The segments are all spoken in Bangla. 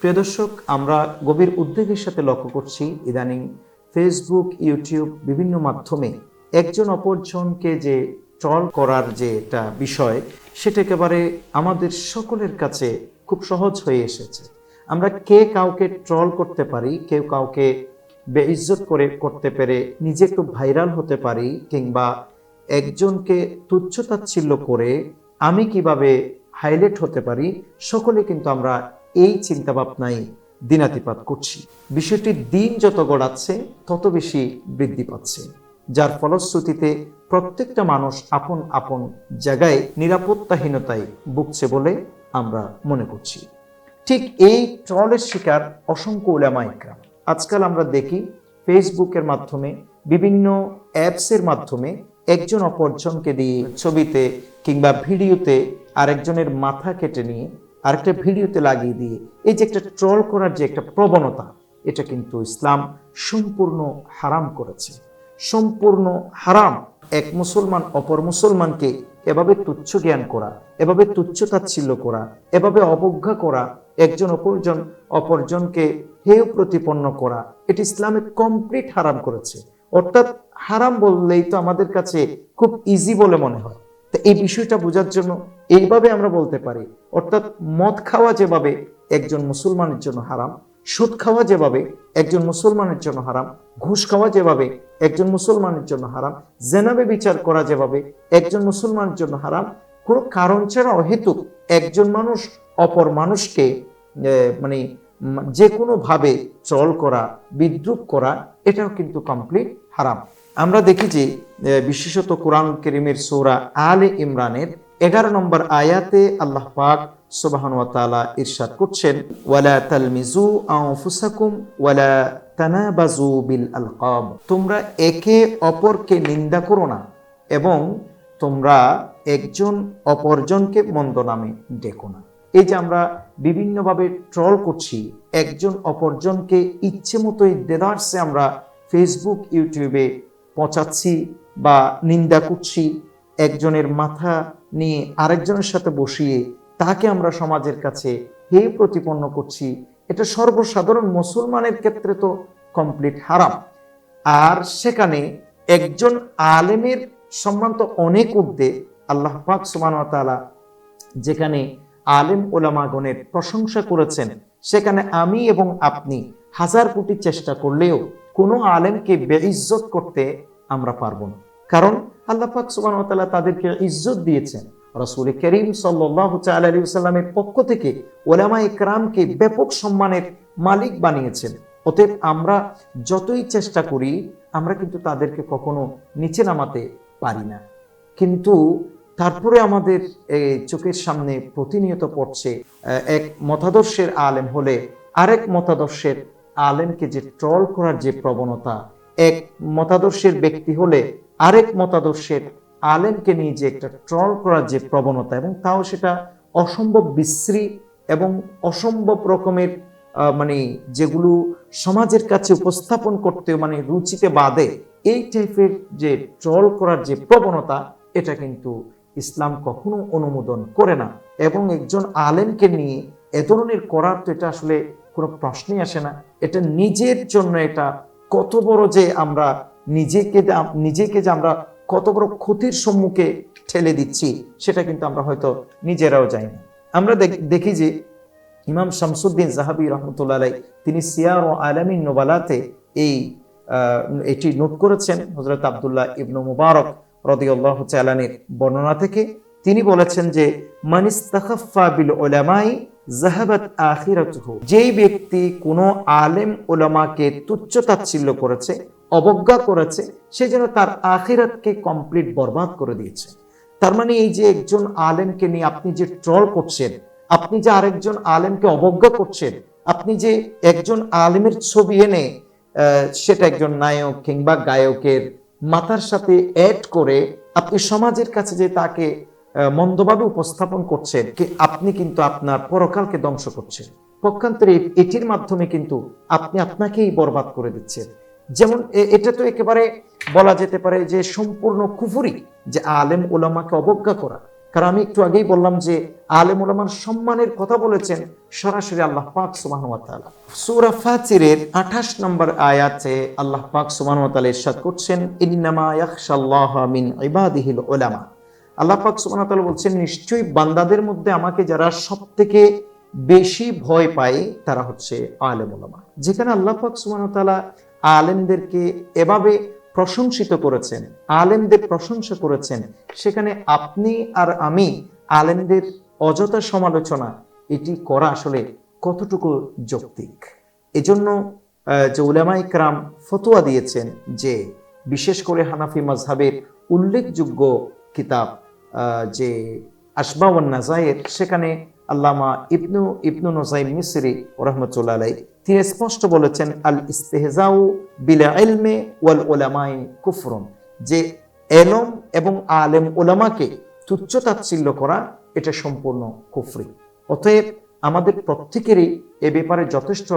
প্রিয় দর্শক, আমরা গভীর উদ্বেগের সাথে লক্ষ্য করছি ইদানিং ফেসবুক ইউটিউব বিভিন্ন মাধ্যমে একজন অপরজনকে যে ট্রল করার যে একটা বিষয়, সেটা একেবারে আমাদের সকলের কাছে খুব সহজ হয়ে এসেছে। আমরা কে কাউকে ট্রল করতে পারি, কেউ কাউকে বেইজ্জত করে করতে পেরে নিজে একটু ভাইরাল হতে পারি, কিংবা একজনকে তুচ্ছতাচ্ছিল্য করে আমি কীভাবে হাইলাইট হতে পারি, সকলে কিন্তু আমরা এই চিন্তা ভাবনায় দিনাতিপাত করছি। বিষয়টি দিন যত গড়াচ্ছে, তত বেশি বৃদ্ধি পাচ্ছে। যার ফলশ্রুতিতে প্রত্যেকটা মানুষ আপন আপন জায়গায় নিরাপত্তাহীনতায় ভুগছে বলে আমরা মনে করছি। ঠিক এই ট্রলের শিকার অসংখ্য উলামা ইকরাম। আজকাল আমরা দেখি ফেসবুকের মাধ্যমে, বিভিন্ন অ্যাপসের মাধ্যমে একজন অপরজনকে দিয়ে ছবিতে কিংবা ভিডিওতে আরেকজনের মাথা কেটে নিয়ে আরেকটা ভিডিওতে লাগিয়ে দিয়ে, এই যে একটা ট্রল করার যে একটা প্রবণতা, এটা কিন্তু ইসলাম সম্পূর্ণ হারাম করেছে। সম্পূর্ণ হারাম। এক মুসলমান অপর মুসলমানকে এভাবে তুচ্ছ জ্ঞান করা, এভাবে তুচ্ছ তাচ্ছিল্য করা, এভাবে অবজ্ঞা করা, একজন অপরজন, অপরজনকে হেয় প্রতিপন্ন করা, এটি ইসলামে কমপ্লিট হারাম করেছে। অর্থাৎ হারাম বললেই তো আমাদের কাছে খুব ইজি বলে মনে হয়। তো এই বিষয়টা বোঝার জন্য এইভাবে আমরা বলতে পারি, অর্থাৎ মদ খাওয়া যেভাবে একজন মুসলমানের জন্য হারাম, সুদ খাওয়া যেভাবে একজন মুসলমানের জন্য হারাম, ঘুষ খাওয়া যেভাবে একজন মুসলমানের জন্য হারাম জেনাবে বিচার করা যেভাবে একজন মুসলমানের জন্য হারাম, কোনো কারণ ছাড়া অহেতুক একজন মানুষ অপর মানুষকে মানে যে কোনোভাবে চল করা, বিদ্রুপ করা, এটাও কিন্তু কমপ্লিট হারাম। আমরা দেখি যে বিশেষত কোরআন করিমের সৌরা আলে ইমরানের এগারো নম্বর আয়াতে আল্লাহ পাক সুবাহান ওয়া ইরশাদ করছেন, ওয়ালা তালমিজু আনফুসাকুম ওয়ালা তানাবাজু বিল আলকাব তোমরা একে অপরকে নিন্দা করো না এবং তোমরা একজন অপরজনকে মন্দ নামে ডেকো না। এই যে আমরা বিভিন্নভাবে ট্রল করছি, একজন অপরজনকে ইচ্ছে মতোই দেদার্সে আমরা ফেসবুক ইউটিউবে পচাচ্ছি বা নিন্দা করছি, একজনের মাথা নিয়ে আরেকজনের সাথে বসিয়ে তাকে আমরা সমাজের কাছে হে প্রতিপন্ন করছি, এটা সর্বসাধারণ মুসলমানের ক্ষেত্রে তো কমপ্লিট হারাম। আর সেখানে একজন আলেমের সম্মান তো অনেক ঊর্ধ্বে আল্লাহ পাক সুবহান যেখানে আলেম ওলামাগণের প্রশংসা করেছেন, সেখানে আমি এবং আপনি হাজার কোটি চেষ্টা করলেও কোনো আলেমকে বেইজ্জত করতে আমরা পারব না। কারণ আল্লাহ পাক ওয়া তাদেরকে ইজ্জত দিয়েছেন। রাসূল করিম তাআলা পক্ষ থেকে ওলামা ইকরামকে ব্যাপক সম্মানের মালিক বানিয়েছেন। অতএব আমরা যতই চেষ্টা করি, আমরা কিন্তু তাদেরকে কখনো নিচে নামাতে পারি না। কিন্তু তারপরে আমাদের চোখের সামনে প্রতিনিয়ত পড়ছে এক মতাদর্শের আলেম হলে আরেক মতাদর্শের আলেমকে যে ট্রল করার যে প্রবণতা, এক মতাদর্শের ব্যক্তি হলে আরেক মতাদর্শের আলেমকে নিয়ে যে একটা ট্রল করার যে প্রবণতা এবং তাও সেটা অসম্ভব বিশ্রী এবং অসম্ভব রকমের মানে যেগুলো সমাজের কাছে উপস্থাপন করতে মানে রুচিতে বাদে এই টাইপের যে ট্রল করার যে প্রবণতা, এটা কিন্তু ইসলাম কখনো অনুমোদন করে না। এবং একজন আলেমকে নিয়ে এ ধরনের করার তো এটা আসলে কোনো প্রশ্নই আসে না। এটা নিজের জন্য এটা কত বড় যে আমরা নিজেকে নিজেকে যে আমরা কত বড় ক্ষতির সম্মুখে ঠেলে দিচ্ছি, সেটা কিন্তু আমরা হয়তো নিজেরাও জানি না। আমরা দেখ- যে ইমাম শামসুদ্দিন জাহাবি রহমতুল্লাহ তিনি সিয়ার ও আলামিন নোবালাতে এই এটি নোট করেছেন হজরত আবদুল্লাহ ইবনু মুবারক রদিউল্লাহ চালানের বর্ণনা থেকে। তিনি বলেছেন যে, মানিস্তাখাফা বিল ওলামাই জাহাবাত আখিরাতুহু। যেই ব্যক্তি কোনো আলেম ওলামাকে তুচ্ছ তাচ্ছিল্য করেছে, অবজ্ঞা করেছে, সে যেন তার আখিরাতকে কমপ্লিট বরবাদ করে দিয়েছে। তার মানে এই যে একজন আলেমকে নিয়ে আপনি যে ট্রল করছেন, আপনি যে আরেকজন আলেমকে অবজ্ঞা করছেন, আপনি যে একজন আলেমের ছবি এনে সেটা একজন নায়ক কিংবা গায়কের মাথার সাথে অ্যাড করে আপনি সমাজের কাছে যে তাকে মন্দভাবে উপস্থাপন করছেন কি আপনি কিন্তু আপনার পরকালকে ধ্বংস করছেন। পক্ষান্তরে এটির মাধ্যমে কিন্তু আপনি আপনাকেই বরবাদ করে দিচ্ছেন। যেমন এটা তো একেবারে বলা যেতে পারে যে সম্পূর্ণ কুফুরি যে আলেম ওলামাকে অবজ্ঞা করা। কারণ আমি একটু আগেই বললাম যে আলেম ওলামার সম্মানের কথা বলেছেন সরাসরি আল্লাহ পাক তাআলা। সূরা ফাতিরের 28 নম্বর আয়াতে আল্লাহ পাক তাআলা ইরশাদ করছেন, ইন্নামা ইয়াখশাল্লাহা মিন ইবাদিহিল উলামা। আল্লাহ পাক বলছেন, নিশ্চয়ই বান্দাদের মধ্যে আমাকে যারা সবথেকে বেশি ভয় পায়, তারা হচ্ছে আলেম ওলামা যেখানে আল্লাহ পাক আলেমদেরকে এভাবে প্রশংসিত করেছেন, আলেমদের প্রশংসা করেছেন, সেখানে আপনি আর আমি আলেমদের অযথা সমালোচনা, এটি করা আসলে কতটুকু যৌক্তিক? এজন্য যে উলামা ইকরাম ফতোয়া দিয়েছেন যে, বিশেষ করে হানাফি মাজহাবের উল্লেখযোগ্য কিতাব যে আসবাউন নাজায়ের, সেখানে আল্লামা ইবনু ইবনু নজাইম মিসরি রহমতুল্লাহ আলাই তিনি স্পষ্ট বলেছেন আল ইস্তেহজাউ বিলা ইলমে ওয়াল ওলামাই কুফরুন যে এলম এবং আলেম ওলামাকে তুচ্ছ তাচ্ছিল্য করা, এটা সম্পূর্ণ কুফরি। অতএব আমাদের প্রত্যেকেরই এ ব্যাপারে যথেষ্ট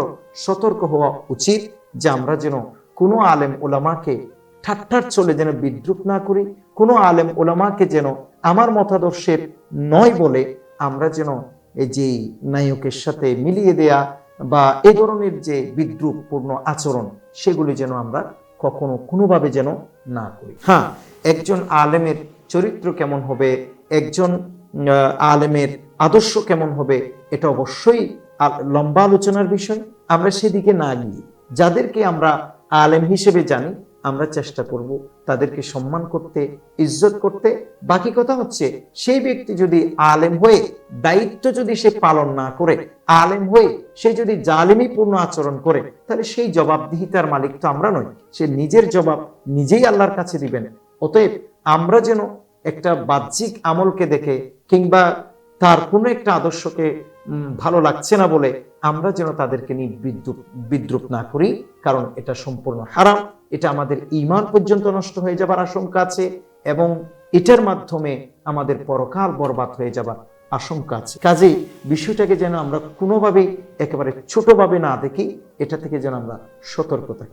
সতর্ক হওয়া উচিত যে আমরা যেন কোনো আলেম ওলামাকে ঠাট্টার চলে যেন বিদ্রুপ না করি, কোনো আলেম ওলামাকে যেন আমার মতাদর্শের নয় বলে আমরা যেন এই যে নায়কের সাথে মিলিয়ে দেয়া বা এ ধরনের যে বিদ্রুপপূর্ণ আচরণ, সেগুলি যেন আমরা কখনো কোনোভাবে যেন না করি। হ্যাঁ একজন আলেমের চরিত্র কেমন হবে, একজন আলেমের আদর্শ কেমন হবে, এটা অবশ্যই লম্বা আলোচনার বিষয়। আমরা সেদিকে না গিয়ে, যাদেরকে আমরা আলেম হিসেবে জানি আমরা চেষ্টা করব তাদেরকে সম্মান করতে, ইজ্জত করতে। বাকি কথা হচ্ছে, সেই ব্যক্তি যদি আলেম হয়ে, দায়িত্ব যদি সে পালন না করে, আলেম হয়ে সে যদি জালিমি পূর্ণ আচরণ করে, তাহলে সেই জবাবদিহিতার মালিক তো আমরা নই। সে নিজের জবাব নিজেই আল্লাহর কাছে দিবেন। অতএব আমরা যেন একটা বাহ্যিক আমলকে দেখে কিংবা তার কোনো একটা আদর্শকে ভালো লাগছে না বলে আমরা যেন তাদেরকে নিয়ে বিদ্রুপ বিদ্রুপ না করি, কারণ এটা সম্পূর্ণ হারাম। এটা আমাদের ইমান পর্যন্ত নষ্ট হয়ে যাবার আশঙ্কা আছে এবং এটার মাধ্যমে আমাদের পরকাল বরবাদ হয়ে যাবার আশঙ্কা আছে। কাজেই বিষয়টাকে যেন আমরা কোনোভাবেই একেবারে ছোটোভাবে না দেখি, এটা থেকে যেন আমরা সতর্ক থাকি।